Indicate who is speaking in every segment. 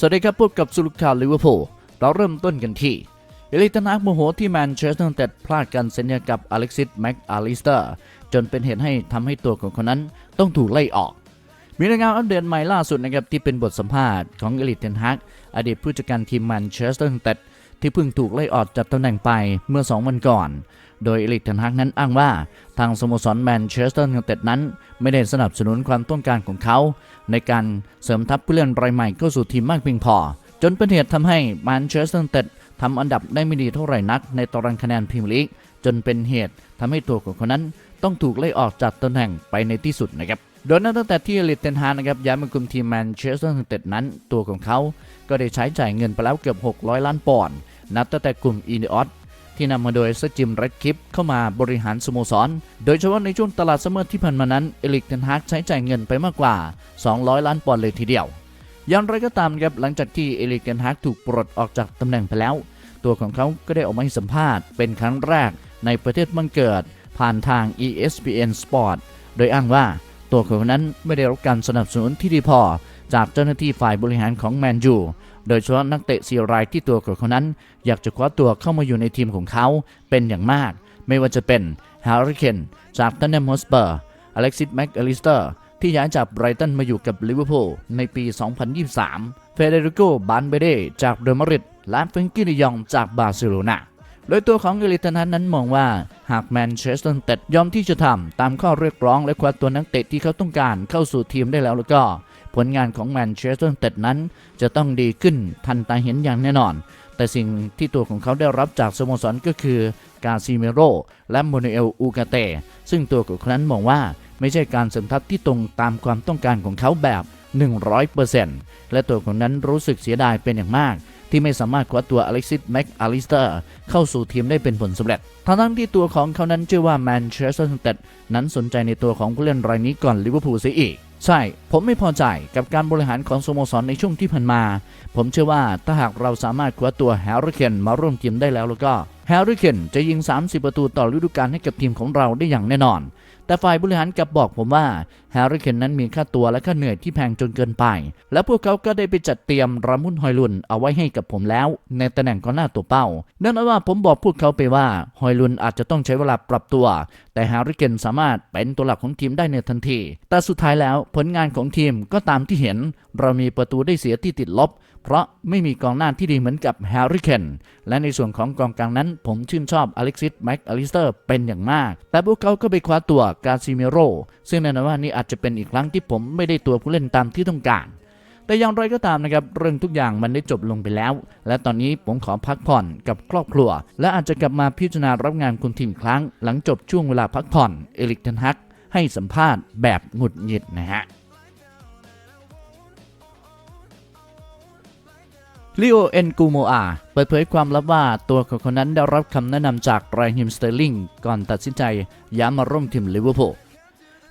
Speaker 1: สวัสดีครับพบกับสุลุข่าลิเวอร์พูลเราเริ่มต้นกันที่เอลิกเทนฮากโมโหที่แมนเชสเตอร์ยูไนเต็ดพลาดการสัญญากับอเล็กซิสแม็กอาลิสเตอร์จนเป็นเหตุให้ทำให้ตัวของคนนั้นต้องถูกไล่ออก มีรายงานอัปเดตใหม่ล่าสุดนะครับที่เป็นบทสัมภาษณ์ของเอลิกเทนฮากอดีตผู้จัดการทีมแมนเชสเตอร์ยูไนเต็ดที่เพิ่งถูกไล่ออกจากตำแหน่งไปเมื่อ 2 วันก่อน โดยเอลิกเทนฮากนั้นอ้างว่า ทางสโมสรแมนเชสเตอร์ยูไนเต็ดนั้น ไม่ได้สนับสนุนความต้องการของเขา ในการเสริมทัพผู้เล่นรายใหม่เข้าสู่ทีมมากเพียงพอ จนเป็นเหตุทำให้แมนเชสเตอร์ยูไนเต็ดทำอันดับได้ไม่ดีเท่าไหร่นักในตารางคะแนนพรีเมียร์ลีกจนเป็นเหตุทำให้ตัวของคนนั้นต้องถูกไล่ออกจากตำแหน่งไปในที่สุดนะครับโดยนับตั้งแต่ที่เอลิเทนฮานะครับย้ายมาคุมทีมแมนเชสเตอร์ยูไนเต็ดนั้น ตัวของเขาก็ได้ใช้จ่ายเงินไปแล้วเกือบ 600 ล้านปอนด์นับตั้งแต่กลุ่มอีเนอส ที่นำมาโดยเซจิมเรดคลิปเข้ามาบริหารสโมสร โดยเฉพาะในช่วงตลาดซัมเมอร์ที่ผ่านมานั้น เอลิกเทนฮากใช้จ่ายเงินไปมากกว่า 200 ล้านปอนด์เลยทีเดียว อย่างไรก็ตามครับหลังจากที่เอลิกเทนฮากถูกปลดออกจากตำแหน่งไปแล้ว ตัวของเขาก็ได้ออกมาให้สัมภาษณ์เป็นครั้งแรกในประเทศบังเกิด ผ่านทาง ESPN Sport โดยอ้างว่าตัวเขานั้นไม่ได้รับการสนับสนุนที่ดีพอ จากเจ้าหน้าที่ฝ่ายบริหารของแมนยู โดยเฉพาะนักเตะสีรายที่ตัวของเขานั้น อยากจะคว้าตัวเข้ามาอยู่ในทีมของเขาเป็นอย่างมาก ไม่ว่าจะเป็นฮาริเคนจากตันเนมฮอสเปอร์อเล็กซิสแม็กอลิสเตอร์ที่ย้ายจากไบรตันมาอยู่กับลิเวอร์พูลในปี 2023 เฟเดริโกบานเบเดจากเรอัลมาดริดและเฟรงกี้ดิยองจากบาร์เซโลนาโดยตัวของเอลิตันนั้นมองว่า หากแมนเชสเตอร์ยูไนเต็ดยอมที่จะทำตามข้อเรียกร้องและคว้าตัวนักเตะที่เขาต้องการเข้าสู่ทีมได้แล้วแล้วก็ ผลงานของแมนเชสเตอร์เต็ดนั้น จะต้องดีขึ้นทันตาเห็นอย่างแน่นอน แต่สิ่งที่ตัวของเขาได้รับจากสโมสรก็คือกาซิเมโรและโมเนเอลอูกาเต ซึ่งตัวของเขานั้นมองว่าไม่ใช่การเสริมทัพที่ตรงตามความต้องการของเขาแบบ 100%และตัวของนั้นรู้สึกเสียดายเป็นอย่างมากที่ไม่สามารถคว้าตัวอเล็กซิสแม็กอลิสเตอร์เข้าสู่ทีมได้เป็นผลสำเร็จทั้งทั้งที่ตัวของเขานั้นเชื่อว่าแมนเชสเตอร์ยูไนเต็ดนั้นสนใจในตัวของผู้เล่นรายนี้ก่อนลิเวอร์พูลเสียอีก ใช่ ผมไม่พอใจกับการบริหารของสโมสรในช่วงที่ผ่านมา ผมเชื่อว่าถ้าหากเราสามารถคว้าตัวแฮร์รี่เคนมาร่วมทีมได้แล้วแล้วก็แฮร์รี่เคนจะยิง 30 ประตูต่อฤดูกาลให้กับทีมของเราได้อย่างแน่นอน แต่ฝ่ายบริหารกลับบอกผมว่าแฮร์รี่เคนนั้นมีค่าตัวและค่าเหนื่อยที่แพงจนเกินไป และพวกเขาก็ได้ไปจัดเตรียมรามุนฮอยลุนเอาไว้ให้กับผมแล้ว ในตำแหน่งกองหน้าตัวเป้านั่นว่าผมบอกพวกเขาไปว่าฮอยลุนอาจจะต้องใช้เวลาปรับตัว แต่แฮร์รี่เคนสามารถเป็นตัวหลักของทีมได้ในทันที แต่สุดท้ายแล้วผลงานของทีมก็ตามที่เห็น เรามีประตูได้เสียที่ติดลบ เพราะไม่มีกองหน้าที่ดีเหมือนกับแฮร์รี่เคนและในส่วนของกองกลางนั้น ผมชื่นชอบอเล็กซิสแม็กอลิสเตอร์เป็นอย่างมาก แต่พวกเขาก็ไปคว้าตัวกาซิเมโรซึ่งแน่นอนว่านี่อาจจะเป็นอีกครั้งที่ผมไม่ได้ตัวผู้เล่นตามที่ต้องการแต่อย่างไรก็ตามนะครับเรื่องทุกอย่างมันได้จบลงไปแล้ว และตอนนี้ผมขอพักผ่อนกับครอบครัว และอาจจะกลับมาพิจารณารับงานคุณทีมครั้ง หลังจบช่วงเวลาพักผ่อนเอลิกเทนฮักให้สัมภาษณ์แบบหงุดหงิดนะฮะ ลิโอเอนกูโมอาเปิดเผยความลับว่าตัวของเขานั้นได้รับคำแนะนำจากไรฮิมสเตอร์ลิงก่อนตัดสินใจย้ายมาร่วมทีมลิเวอร์พูล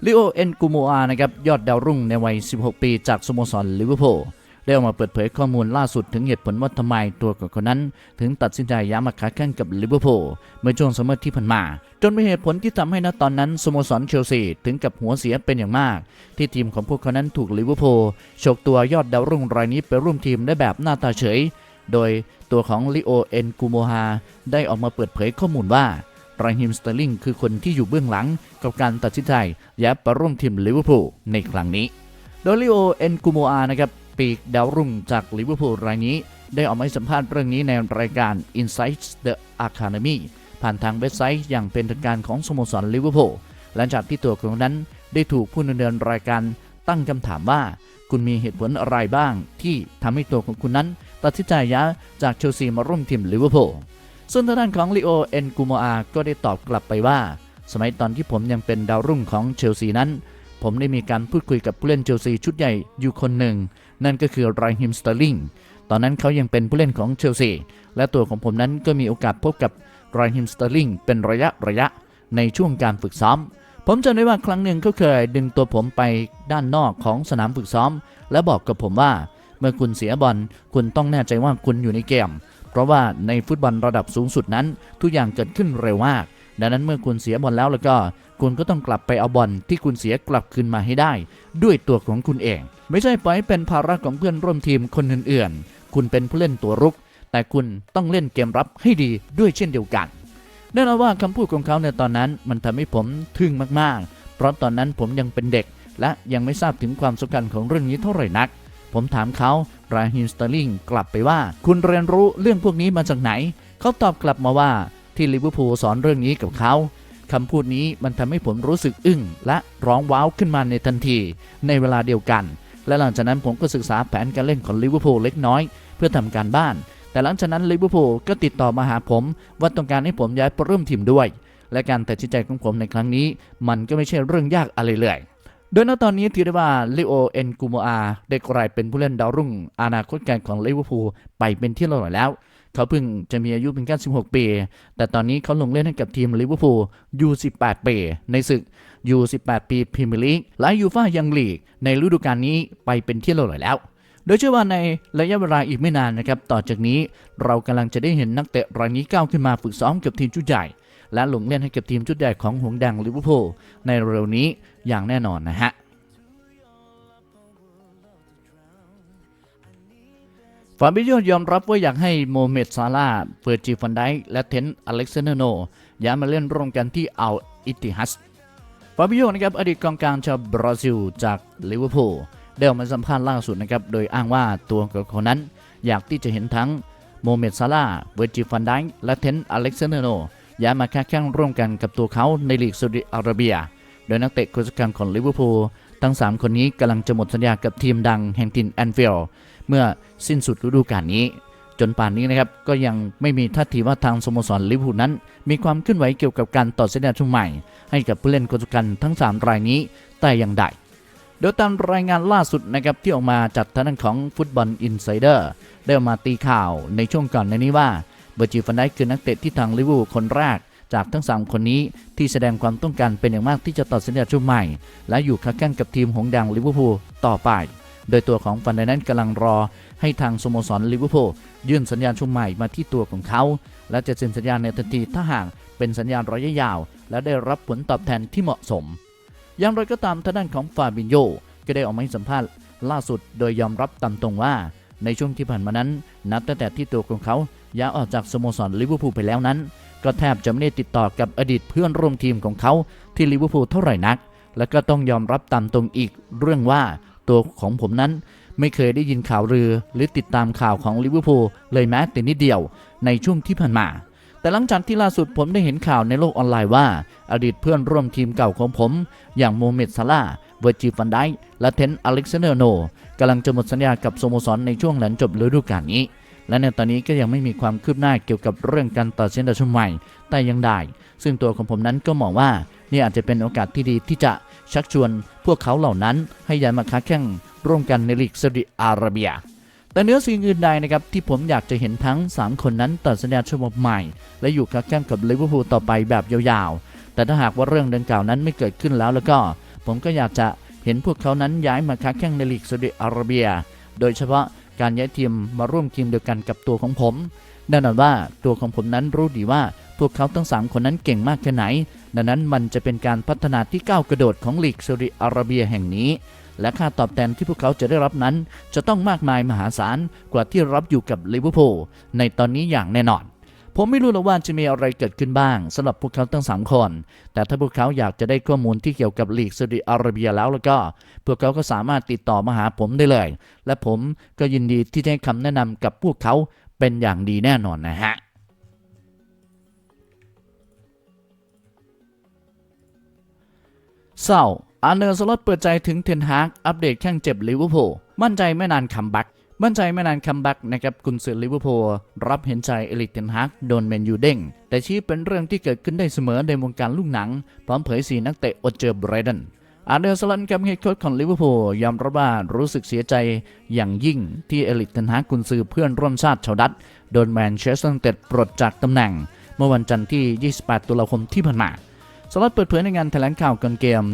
Speaker 1: ลิโอเอนกูโมอานะครับยอดดาวรุ่งในวัย 16 ปีจากสโมสรลิเวอร์พูล ได้ออกมาเปิดเผยข้อมูลล่าสุดถึงเหตุผลว่าทำไมตัวของเขานั้น ถึงตัดสินใจย้ายมาค้าแข่งกับลิเวอร์พูลเมื่อช่วงซัมเมอร์ที่ผ่านมา จนเป็นเหตุผลที่ทำให้ณตอนนั้นสโมสรเชลซีถึงกับหัวเสียเป็นอย่างมาก ที่ทีมของพวกเขานั้นถูกลิเวอร์พูลฉกตัวยอดดาวรุ่งรายนี้ไปร่วมทีมได้แบบหน้าตาเฉย โดยตัวของลิโอเอ็นกูโมฮาได้ออกมาเปิดเผยข้อมูลว่าราฮิมสเตอร์ลิงคือคนที่อยู่เบื้องหลังกับการตัดสินใจย้ายไปร่วมทีมลิเวอร์พูลในครั้งนี้ โดยลิโอเอ็นกูโมอานะครับ ปีกดาวรุ่งจากลิเวอร์พูลรายนี้ ได้ออกมาสัมภาษณ์เรื่องนี้ในรายการ Insights the Academy ผ่านทางเว็บไซต์อย่างเป็นทางการของสโมสรลิเวอร์พูลหลังจากที่ตัวของนั้นได้ถูกผู้ดำเนินรายการตั้งคำถามว่า คุณมีเหตุผลอะไรบ้าง ที่ทำให้ตัวของคุณนั้น ตัดสินใจย้ายจากเชลซีมาร่วมทีมลิเวอร์พูลส่วนทางด้านของลิโอเอ็นกูโมอาก็ได้ตอบกลับไปว่า สมัยตอนที่ผมยังเป็นดาวรุ่งของเชลซีนั้น ผมได้มีการพูดคุยกับผู้เล่นเชลซีชุดใหญ่อยู่คนหนึ่ง นั่นก็คือไรฮิมสเตอร์ลิงตอนนั้นเขายังเป็นผู้เล่นของเชลซี และตัวของผมนั้นก็มีโอกาสพบกับไรฮิมสเตอร์ลิงเป็นระยะระยะในช่วงการฝึกซ้อม ผมจำได้ว่าครั้งหนึ่งเขาเคยดึงตัวผมไปด้านนอกของสนามฝึกซ้อม และบอกกับผมว่า เมื่อคุณเสียบอลคุณต้องแน่ใจว่าคุณอยู่ในเกม เพราะว่าในฟุตบอลระดับสูงสุดนั้น ทุกอย่างเกิดขึ้นเร็วมากดังนั้นเมื่อคุณเสียบอลแล้วแล้วก็ คุณก็ต้องกลับไปเอาบอลที่คุณเสียกลับคืนมาให้ได้ ด้วยตัวของคุณเอง ไม่ใช่ปล่อยเป็นภาระของเพื่อนร่วมทีมคนอื่นๆ คุณเป็นผู้เล่นตัวรุก แต่คุณต้องเล่นเกมรับให้ดีด้วยเช่นเดียวกันแน่นอนว่าคำพูดของเขาในตอนนั้นมันทำให้ผมทึ่งมากๆ เพราะตอนนั้นผมยังเป็นเด็ก และยังไม่ทราบถึงความสำคัญของเรื่องนี้เท่าไหร่นัก ผมถามเขาราฮิมสเตอร์ลิงกลับไปว่า คุณเรียนรู้เรื่องพวกนี้มาจากไหน เขาตอบกลับมาว่าที่ลิเวอร์พูลสอนเรื่องนี้กับเขาคำพูดนี้มันทำให้ผมรู้สึกอึ้งและร้องว้าวขึ้นมาในทันที ในเวลาเดียวกัน และหลังจากนั้นผมก็ศึกษาแผนการเล่นของลิเวอร์พูลเล็กน้อย เพื่อทำการบ้าน แต่หลังจากนั้นลิเวอร์พูลก็ติดต่อมาหาผม ว่าต้องการให้ผมย้ายไปร่วมทีมด้วย และการตัดสินใจของผมในครั้งนี้ มันก็ไม่ใช่เรื่องยากอะไรเลยโดยณตอนนี้ถือได้ว่าลิโอเอ็นกูโมอาได้กลายเป็นผู้เล่นดาวรุ่งอนาคตการของลิเวอร์พูลไปเป็นที่เรียบร้อยแล้ว เขาเพิ่งจะมีอายุเพียงแค่16 ปี แต่ตอนนี้เขาลงเล่นให้กับทีมลิเวอร์พูลยู18 ปี ในศึกยู18 ปีพรีเมียร์ลีกและยูฟ่ายังลีก ในฤดูกาลนี้ไปเป็นที่เรียบร้อยแล้ว โดยเชื่อว่าในระยะเวลาอีกไม่นานนะครับ ต่อจากนี้เรากำลังจะได้เห็นนักเตะรายนี้ก้าวขึ้นมาฝึกซ้อมกับทีมชุดใหญ่ และลงเล่นให้กับทีมชุดใหญ่ของหงแดงลิเวอร์พูลในเร็วนี้อย่างแน่นอนนะฮะ ฟาบิโยยอมรับว่าอยากให้โมเมดซาลาเฟอร์จิฟันไดและเทนอเล็กซานเดโนย้ายมาเล่นร่วมกันที่อัลอิติฮัสฟาบิโยนะครับอดีตกองกลางชาวบราซิลจากลิเวอร์พูลได้ออกมาสัมภาษณ์ล่าสุดนะครับโดยอ้างว่าตัวของเขานั้นอยากที่จะเห็นทั้งโมเมดซาลาเวอร์จิฟันไดและเทนอเล็กซานเดโนย้ายมาค้าแข่งร่วมกันกับตัวเขาในลีกซาอุดิอาระเบีย โดยนักเตะคนสำคัญของลิเวอร์พูลทั้ง 3 คนนี้กำลังจะหมดสัญญากับทีมดังแห่งทินแอนฟิลด์ เมื่อสิ้นสุดฤดูกาลนี้ จนป่านนี้นะครับก็ยังไม่มีท่าทีว่าทางสโมสรลิเวอร์พูลนั้น มีความเคลื่อนไหวเกี่ยวกับการต่อสัญญาช่วงใหม่ ให้กับผู้เล่นคนสำคัญทั้ง 3 รายนี้แต่อย่างใดโดยตามรายงานล่าสุดนะครับที่ออกมาจากทางด้านของฟุตบอลอินไซเดอร์ได้ออกมาตีข่าวในช่วงก่อนในนี้ว่าเบอร์จิฟันไดคือนักเตะที่ทางลิเวอร์พูลคนแรกจากทั้ง 3 คนนี้ที่แสดงความต้องการเป็นอย่างมากที่จะต่อสัญญาช่วงใหม่ และอยู่ค้าแข่งกับทีมหงส์แดงลิเวอร์พูลต่อไป โดยตัวของฟันไดนั้นกำลังรอให้ทางสโมสรลิเวอร์พูลยื่นสัญญาณช่วงใหม่มาที่ตัวของเขา และจะเซ็นสัญญาในทันทีถ้าหากเป็นสัญญาณระยะยาว และได้รับผลตอบแทนที่เหมาะสม อย่างไรก็ตามทางด้านของฟาบินโยก็ได้ออกมาให้สัมภาษณ์ล่าสุดโดยยอมรับตามตรงว่า ในช่วงที่ผ่านมานั้น นับตั้งแต่ที่ตัวของเขาย้ายออกจากสโมสรลิเวอร์พูลไปแล้วนั้น ก็แทบจะไม่ได้ติดต่อกับอดีตเพื่อนร่วมทีมของเขาที่ลิเวอร์พูลเท่าไหร่นัก และก็ต้องยอมรับตามตรงอีกเรื่องว่า ตัวของผมนั้น ไม่เคยได้ยินข่าวลือ หรือติดตามข่าวของลิเวอร์พูลเลยแม้แต่นิดเดียวในช่วงที่ผ่านมา แต่หลังจากที่ล่าสุดผมได้เห็นข่าวในโลกออนไลน์ว่า อดีตเพื่อนร่วมทีมเก่าของผม อย่างโมเมดซาลาเวอร์จิฟันไดและเทนต์อเล็กซานเดอร์โนกำลังจะหมดสัญญากับสโมสรในช่วงหลังจบฤดูกาลนี้และในตอนนี้ก็ยังไม่มีความคืบหน้าเกี่ยวกับเรื่องการต่อสัญญาชุดใหม่แต่ยังได้ ซึ่งตัวของผมนั้นก็มองว่านี่อาจจะเป็นโอกาสที่ดีที่จะ ชักชวนพวกเขาเหล่านั้นให้ย้ายมาค้าแข่งร่วมกันในลีกซาอุดิอาระเบีย แต่เนื้อสิ่งอื่นใดนะครับที่ผมอยากจะเห็นทั้ง 3 คนนั้นต่อสัญญาฉบับใหม่ และอยู่ค้าแข่งกับลิเวอร์พูลต่อไปแบบยาวๆ แต่ถ้าหากว่าเรื่องดังกล่าวนั้นไม่เกิดขึ้นแล้วแล้วก็ ผมก็อยากจะเห็นพวกเขานั้นย้ายมาค้าแข่งในลีกซาอุดิอาระเบีย โดยเฉพาะการย้ายทีมมาร่วมทีมเดียวกันกับตัวของผมแน่นอนว่าตัวของผมนั้นรู้ดีว่าพวกเขาทั้งสามคนนั้นเก่งมากแค่ไหน ดังนั้นมันจะเป็นการพัฒนาที่ก้าวกระโดดของลีกซาอุดิอาระเบียแห่งนี้ และค่าตอบแทนที่พวกเขาจะได้รับนั้น จะต้องมากมายมหาศาลกว่าที่รับอยู่กับลิเวอร์พูลในตอนนี้อย่างแน่นอน ผมไม่รู้หรอกว่าจะมีอะไรเกิดขึ้นบ้างสำหรับพวกเขาทั้งสามคน แต่ถ้าพวกเขาอยากจะได้ข้อมูลที่เกี่ยวกับลีกซาอุดิอาระเบียแล้วแล้วก็ พวกเขาก็สามารถติดต่อมาหาผมได้เลย และผมก็ยินดีที่จะให้คำแนะนำกับพวกเขาเป็นอย่างดีแน่นอนนะฮะ เศร้าอาร์เนอร์สล็อตเปิดใจถึงเทนฮากอัปเดตแข้งเจ็บลิเวอร์พูลมั่นใจไม่นานคัมแบ็กมั่นใจไม่นานคัมแบ็กนะครับกุนซือลิเวอร์พูลรับเห็นใจเอลิกเทนฮากโดนแมนยูเด้ง แต่ชี้เป็นเรื่องที่เกิดขึ้นได้เสมอในวงการลูกหนัง พร้อมเผยสีนักเตะอดเจอร์ไบรดันอาร์เดอร์สลันกับเฮดโค้ชของลิเวอร์พูลยอมรับว่ารู้สึกเสียใจอย่างยิ่งที่เอลิกเทนฮากกุนซือเพื่อนร่วมชาติชาวดัตโดนแมนเชสเตอร์เต็ดปลดจากตำแหน่ง เมื่อวันจันทร์ที่ 28 ตุลาคมที่ผ่านมา สลัดเปิดเผยในงานแถลงข่าวก่อนเกม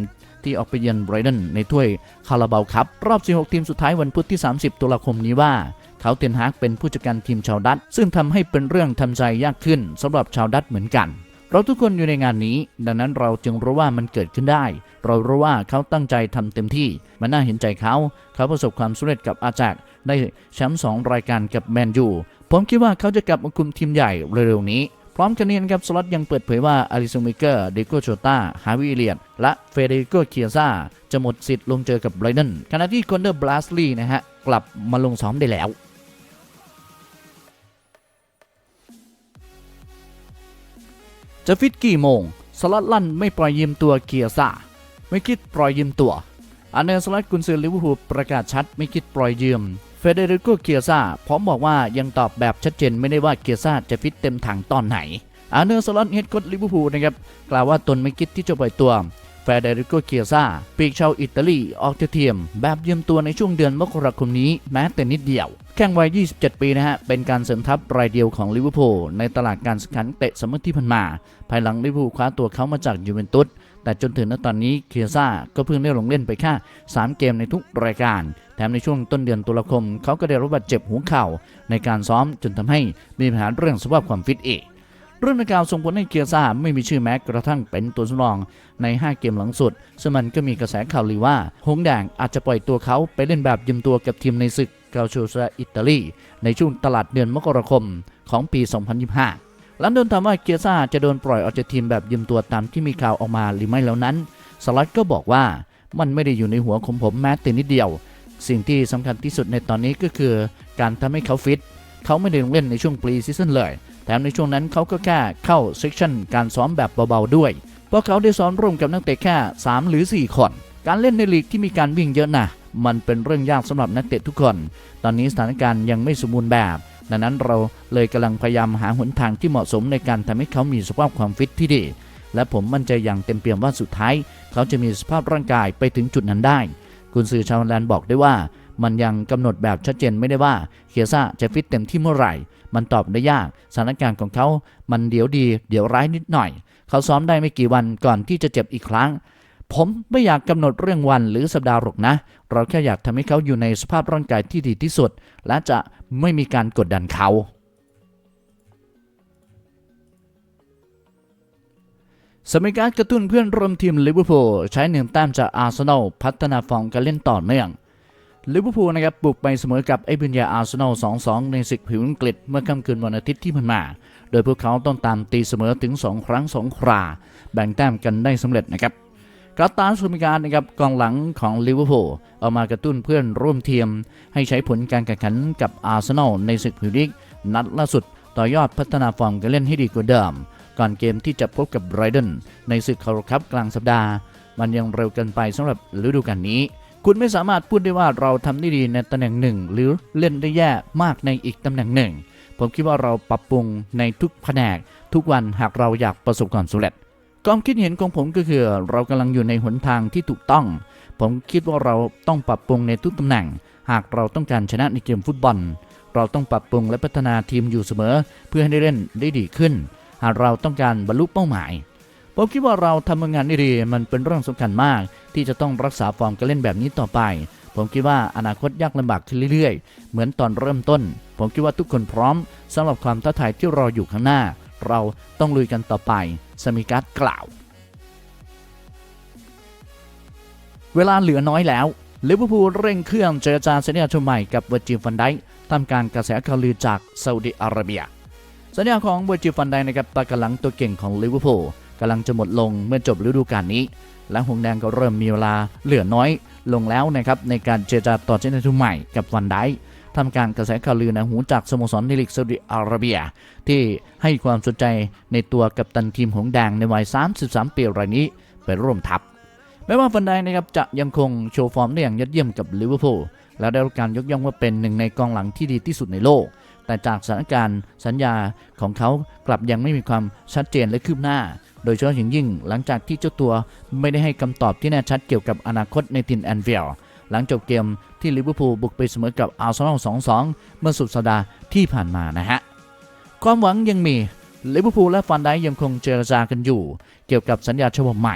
Speaker 1: ที่ออกไปเยือนไบรตันในถ้วยคาราบาวคัพรอบ 16 ทีมสุดท้ายวันพุธที่ 30 ตุลาคมนี้ว่าเขาเทนฮากเป็นผู้จัดการทีมชาวดัตซึ่งทำให้เป็นเรื่องทำใจยากขึ้นสำหรับชาวดัตเหมือนกัน เราทุกคนอยู่ในงานนี้ ดังนั้นเราจึงรู้ว่ามันเกิดขึ้นได้ เรารู้ว่าเขาตั้งใจทำเต็มที่ มันน่าเห็นใจเขา เขาประสบความสำเร็จกับอาแจกได้แชมป์สองรายการกับแมนยูผมคิดว่าเขาจะกลับมาคุมทีมใหญ่เร็วๆนี้ พร้อมกันนี้นะครับสล็อตยังเปิดเผยว่าอาริโซมิเกอร์เดโกโชตาฮาวิเลียนและเฟเดริโกเคียซาจะหมดสิทธิ์ลงเจอกับไบรตันขณะที่คอนเดอร์บลัสลีนะฮะกลับมาลงซ้อมได้แล้วจะฟิตกี่โมง สล็อตลั่นไม่ปล่อยยืมตัวเคียซาไม่คิดปล่อยยืมตัวอันเนอร์สล็อตกุนซือลิเวอร์พูลประกาศชัดไม่คิดปล่อยยืม เฟเดริโกเคียซาพร้อมบอกว่ายังตอบแบบชัดเจนไม่ได้ว่าเคียซาจะฟิตเต็มถังตอนไหน อาเนอร์สลอตเฮดโค้ชลิเวอร์พูลนะครับกล่าวว่าตนไม่คิดที่จะปล่อยตัวเฟเดริโกเคียซาปีกชาวอิตาลีออกจากทียม แบบยืมตัวในช่วงเดือนมกราคมนี้แม้แต่นิดเดียว แข่งวัย 27 ปีนะฮะ เป็นการเสริมทัพรายเดียวของลิเวอร์พูลในตลาดการซื้อขายเตะสมมติที่ผ่านมา ภายหลังลิเวอร์พูลคว้าตัวเขามาจากยูเวนตุส แต่จนถึงณตอนนี้เคียซ่าก็เพิ่งได้ลงเล่นไปแค่3 เกมในทุกรายการ แถมในช่วงต้นเดือนตุลาคม เขาก็ได้รับบาดเจ็บหัวเข่าในการซ้อมจนทำให้มีปัญหาเรื่องสภาพความฟิตอีกเรื่องดังกล่าวส่งผลให้เกียซ่าไม่มีชื่อแม้กระทั่งเป็นตัวสำรองใน 5 เกมหลังสุด ซึ่งมันก็มีกระแสข่าวลือว่า หงแดงอาจจะปล่อยตัวเขาไปเล่นแบบยืมตัวกับทีมในศึกเกาโชซาอิตาลีในช่วงตลาดเดือนมกราคมของปี 2025 หลังโดนถามว่าเกียร์ซ่าจะโดนปล่อยออกจากทีมแบบยืมตัวตามที่มีข่าวออกมาหรือไม่แล้วนั้น สลัดก็บอกว่ามันไม่ได้อยู่ในหัวของผมแม้แต่นิดเดียว สิ่งที่สำคัญที่สุดในตอนนี้ก็คือ การทำให้เขาฟิต เขาไม่ได้ลงเล่นในช่วงปรีซีซั่นเลย แถมในช่วงนั้นเขาก็แค่เข้าเซสชั่นการซ้อมแบบเบาๆด้วย เพราะเขาได้ซ้อมร่วมกับนักเตะแค่ 3 หรือ 4 คน การเล่นในลีกที่มีการวิ่งเยอะนะมันเป็นเรื่องยากสำหรับนักเตะทุกคน ตอนนี้สถานการณ์ยังไม่สมบูรณ์แบบ ดังนั้นเราเลยกำลังพยายามหาหนทางที่เหมาะสมในการทำให้เขามีสภาพความฟิตที่ดี และผมมั่นใจอย่างเต็มเปี่ยมว่าสุดท้าย เขาจะมีสภาพร่างกายไปถึงจุดนั้นได้กุนซือชาวแลนด์บอกได้ว่ามันยังกำหนดแบบชัดเจนไม่ได้ว่าเคียซ่าจะฟิตเต็มที่เมื่อไหร่ มันตอบได้ยาก สถานการณ์ของเขา มันเดี๋ยวดี เดี๋ยวร้ายนิดหน่อย เขาซ้อมได้ไม่กี่วันก่อนที่จะเจ็บอีกครั้ง ผมไม่อยากกำหนดเรื่องวันหรือสัปดาห์หรอกนะ เราแค่อยากทำให้เขาอยู่ในสภาพร่างกายที่ดีที่สุด และจะ ไม่มีการกดดันเขา สมิการกระตุ้นเพื่อนร่วมทีมลิเวอร์พูลใช้หนึ่งแต้มจากอาร์เซนอลพัฒนาฟอร์มการเล่นต่อเนื่องลิเวอร์พูลนะครับบุกไปเสมอกับไอ้บินยาอาร์เซนอล 2-2 ในศึกผิวอังกฤษเมื่อค่ำคืนวันอาทิตย์ที่ผ่านมา โดยพวกเขาต้องตามตีเสมอถึง 2 ครั้ง 2 ครา แบ่งแต้มกันได้สำเร็จนะครับ กาตาร์สมิการนะครับกองหลังของลิเวอร์พูลเอามากระตุ้นเพื่อนร่วมทีม ให้ใช้ผลการแข่งขันกับอาร์เซนอลในศึกพรีเมียร์ลีกนัดล่าสุดต่อยอดพัฒนาฟอร์มการเล่นให้ดีกว่าเดิม ก่อนเกมที่จะพบกับไรเดนในศึกคาร์คัพกลางสัปดาห์ มันยังเร็วเกินไปสำหรับฤดูกาลนี้ คุณไม่สามารถพูดได้ว่าเราทำได้ดีในตำแหน่งหนึ่ง หรือเล่นได้แย่มากในอีกตำแหน่งหนึ่ง ผมคิดว่าเราปรับปรุงในทุกแผนก ทุกวันหากเราอยากประสบความสำเร็จ ความคิดเห็นของผมก็คือ เรากำลังอยู่ในหนทางที่ถูกต้อง ผมคิดว่าเราต้องปรับปรุงในทุกตำแหน่ง หากเราต้องการชนะในเกมฟุตบอล เราต้องปรับปรุงและพัฒนาทีมอยู่เสมอ เพื่อให้ได้เล่นได้ดีขึ้น หากเราต้องการบรรลุเป้าหมาย ผมคิดว่าเราทำงานได้ดีมันเป็นเรื่องสำคัญมาก ที่จะต้องรักษาฟอร์มการเล่นแบบนี้ต่อไปผมคิดว่าอนาคตยากลำบากขึ้นเรื่อยๆ เหมือนตอนเริ่มต้น ผมคิดว่าทุกคนพร้อมสำหรับความท้าทายที่รออยู่ข้างหน้า เราต้องลุยกันต่อไปสมิการ์ดกล่าว เวลาเหลือน้อยแล้วลิเวอร์พูลเร่งเครื่องเจรจาสัญญาชมใหม่กับเวอร์จิลฟันไดค์ทำการกระแสข่าวลือจากซาอุดิอาระเบีย สัญญาของเวอร์จิลฟันไดนะครับตากำลังตัวเก่งของลิเวอร์พูลกำลังจะหมดลงเมื่อจบฤดูกาลนี้ และหงแดงก็เริ่มมีเวลาเหลือน้อยลงแล้วนะครับในการเจรจาต่อสัญญาชมใหม่กับฟันได ทำการกระแสข่าวลือนะหูจากสโมสรในลีกซาอุดิอาระเบีย ที่ให้ความสนใจในตัวกัปตันทีมหงแดงในวัย 33 ปีรายนี้ไปร่วมทัพแม้ว่าฟันไดนะครับจะยังคงโชว์ฟอร์มได้อย่างยอดเยี่ยมกับลิเวอร์พูลและได้รับการยกย่องว่าเป็นหนึ่งในกองหลังที่ดีที่สุดในโลก แต่จากสถานการณ์สัญญาของเขากลับยังไม่มีความชัดเจนและคืบหน้า โดยเฉพาะอย่างยิ่งหลังจากที่เจ้าตัวไม่ได้ให้คำตอบที่แน่ชัดเกี่ยวกับอนาคตในทินแอนฟิล หลังจบเกมที่ลิเวอร์พูลบุกไปเสมอกับอาร์เซนอล 2-2 เมื่อสุดสัปดาห์ที่ผ่านมานะฮะ ความหวังยังมีลิเวอร์พูลและฟันไดยังคงเจรจากันอยู่ เกี่ยวกับสัญญาฉบับใหม่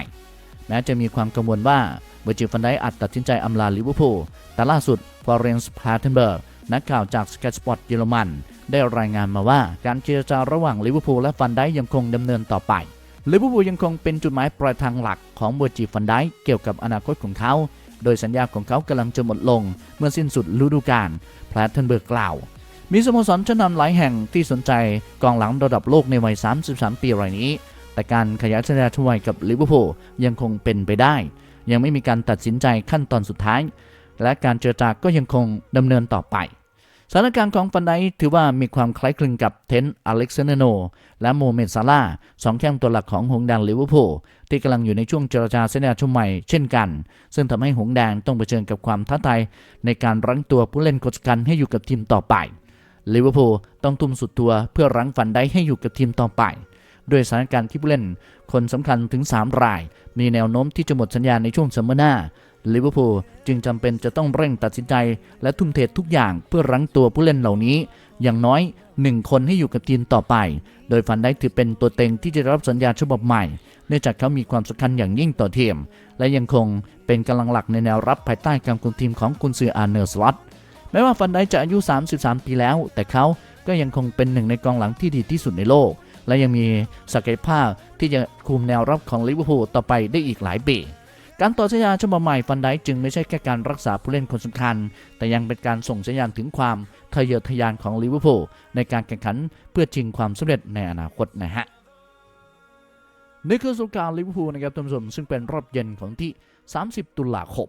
Speaker 1: แม้จะมีความกังวลว่าเวอร์จิฟันไดอาจตัดสินใจอำลาลิเวอร์พูลแต่ล่าสุดฟลอเรนซ์พาเทนเบิร์กนักข่าวจากสก t สปอร์ตเยอรมันได้รายงานมาว่าการเจรจาระหว่างลิเวอร์พูลและฟันไดยังคงดำเนินต่อไปลิเวอร์พูลยังคงเป็นจุดหมายปลายทางหลักของเบอร์จีฟันไดเกี่ยวกับอนาคตของเขา โดยสัญญาของเขากำลังจะหมดลงเมื่อสิ้นสุดฤดูกาลแพลตเทนเบิร์กกล่าว มีสโมสรชั้นนำหลายแห่งที่สนใจกองหลังระดับโลกในวัย 33 ปีรายนี้ แต่การขยายสัญญาช่วยกับลิเวอร์พูลยังคงเป็นไปได้ ยังไม่มีการตัดสินใจขั้นตอนสุดท้าย และการเจรจาก็ยังคงดำเนินต่อไป สถานการณ์ของฟันไดถือว่ามีความคล้ายคลึงกับเทนอเล็กซานโน และโมเมดซาร่าสองแข้งตัวหลักของหงแดงลิเวอร์พูลที่กำลังอยู่ในช่วงเจรจาสัญญาชุดใหม่เช่นกัน ซึ่งทำให้หงแดงต้องเผชิญกับความท้าทายในการรั้งตัวผู้เล่นคนสำคัญให้อยู่กับทีมต่อไปลิเวอร์พูลต้องทุ่มสุดตัวเพื่อรั้งฟันได้ให้อยู่กับทีมต่อไปด้วยสถานการณ์ที่ผู้เล่น คนสำคัญถึง 3 ราย มีแนวโน้มที่จะหมดสัญญาในช่วงซัมเมอร์หน้า ลิเวอร์พูลจึงจำเป็นจะต้องเร่งตัดสินใจ และทุ่มเททุกอย่างเพื่อรั้งตัวผู้เล่นเหล่านี้ อย่างน้อย 1 คนให้อยู่กับทีมต่อไป โดยฟันได้ถือเป็นตัวเต็งที่จะรับสัญญาฉบับใหม่ เนื่องจากเขามีความสำคัญอย่างยิ่งต่อทีม และยังคงเป็นกำลังหลักในแนวรับภายใต้การคุมทีมของกุนซืออาร์เนอร์สลอตแม้ว่าฟันไดจะอายุ 33 ปีแล้ว แต่เขาก็ยังคงเป็นหนึ่งในกองหลังที่ดีที่สุดในโลก และยังมีศักยภาพที่จะคุมแนวรับของลิเวอร์พูลต่อไปได้อีกหลายปี การต่อสัญญาฉบับใหม่ฟันไดจึงไม่ใช่แค่การรักษาผู้เล่นคนสำคัญ แต่ยังเป็นการส่งสัญญาณถึงความทะเยอทะยานของลิเวอร์พูลในการแข่งขันเพื่อชิงความสำเร็จในอนาคตนะฮะนี่คือสงการลิเวอร์พูลนะครับท่านผู้ชมซึ่งเป็นรอบเย็นของที่ 30 ตุลาคม